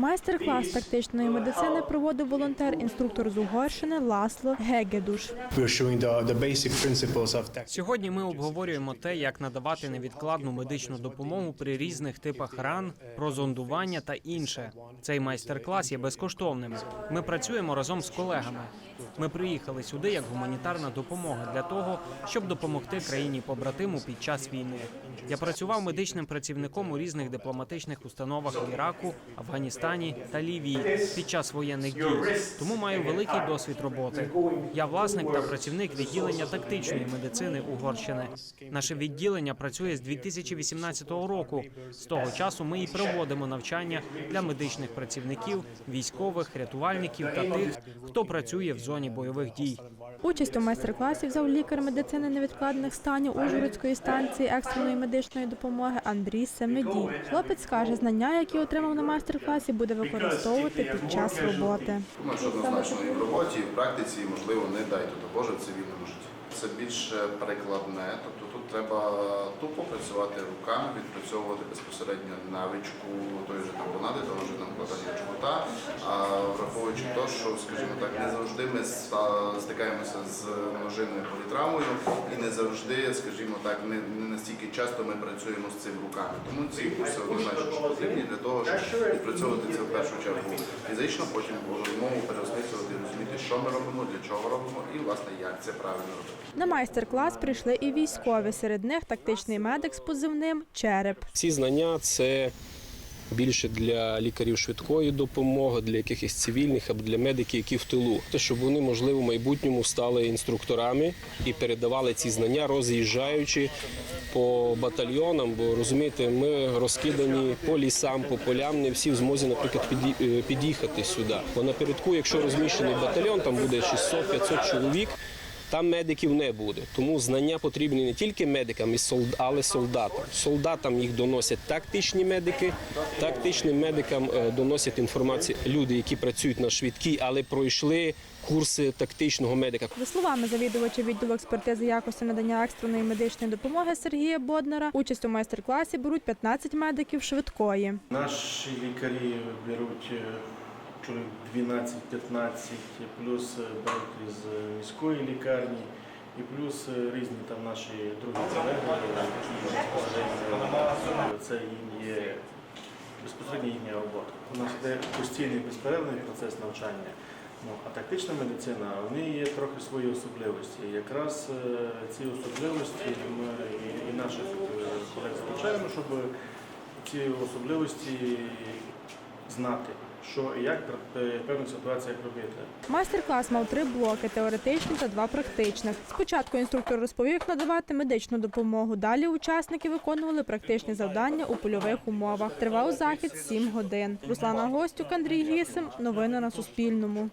Майстер-клас тактичної медицини проводив волонтер-інструктор з Угорщини Ласло Гегедуш. Сьогодні ми обговорюємо те, як надавати невідкладну медичну допомогу при різних типах ран, про зондування та інше. Цей майстер-клас є безкоштовним. Ми працюємо разом з колегами. Ми приїхали сюди як гуманітарна допомога для того, щоб допомогти країні побратиму під час війни. Я працював медичним працівником у різних дипломатичних установах в Іраку, Афганістані та Лівії під час воєнних дій. Тому маю великий досвід роботи. Я власник та працівник відділення тактичної медицини Угорщини. Наше відділення працює з 2018 року. З того часу ми і проводимо навчання для медичних працівників, військових, рятувальників та тих, хто працює в зоні бойових дій. Участь у майстер-класі взяв лікар медицини невідкладних станів Ужгородської станції екстреної медичної допомоги Андрій Семедій. Хлопець каже, знання, які отримав на майстер-класі, буде використовувати під час роботи. Думаю, що однозначно і в роботі, і в практиці, і, можливо, не дай то Боже в цивільному житті. Це більше перекладне, тобто тут треба тупо працювати руками, відпрацьовувати безпосередньо навичку тої ж там того ж там кладання чобота. Враховуючи те, що, скажімо так, не завжди ми стикаємося з множинною політравмою і не завжди, скажімо так, не, не настільки часто ми працюємо з цим руками. Тому ці курси однозначно потрібні для того, щоб відпрацьовувати це в першу чергу фізично, потім мову переосмислювати, розуміти, що ми робимо, для чого робимо і власне як це правильно робити. На майстер-клас прийшли і військові. Серед них тактичний медик з позивним Череп. Ці знання це більше для лікарів швидкої допомоги, для якихось цивільних або для медиків, які в тилу. Те, щоб вони, можливо, в майбутньому стали інструкторами і передавали ці знання, роз'їжджаючи по батальйонам. Бо розумієте, ми розкидані по лісам, по полям, не всі в змозі, наприклад, е, під'їхати сюди. Бо напередку, якщо розміщений батальйон, там буде 600-500 чоловік. Там медиків не буде, тому знання потрібні не тільки медикам, але солдатам. Солдатам їх доносять тактичні медики, тактичним медикам е, доносять інформацію люди, які працюють на швидкій, але пройшли курси тактичного медика. За словами завідувача відділу експертизи якості надання екстреної медичної допомоги Сергія Боднара, участь у майстер-класі беруть 15 медиків швидкої. Наші лікарі беруть е, чоловік 12-15, плюс е, беруть із е, міської лікарні, і плюс е, різні там наші другі колеги, які це їм є безпосередньо їхня робота. У нас йде постійний безперервний процес навчання. Ну, а тактична медицина, в неї є трохи свої особливості. Якраз ці особливості ми і, наших колег залучаємо, щоб ці особливості знати, що і як певну ситуацію робити. Майстер-клас мав три блоки теоретичні та два практичних. Спочатку інструктор розповів, як надавати медичну допомогу. Далі учасники виконували практичні завдання у польових умовах. Тривав захід сім годин. Руслана Гостюк, Андрій Гісим. Новини на Суспільному.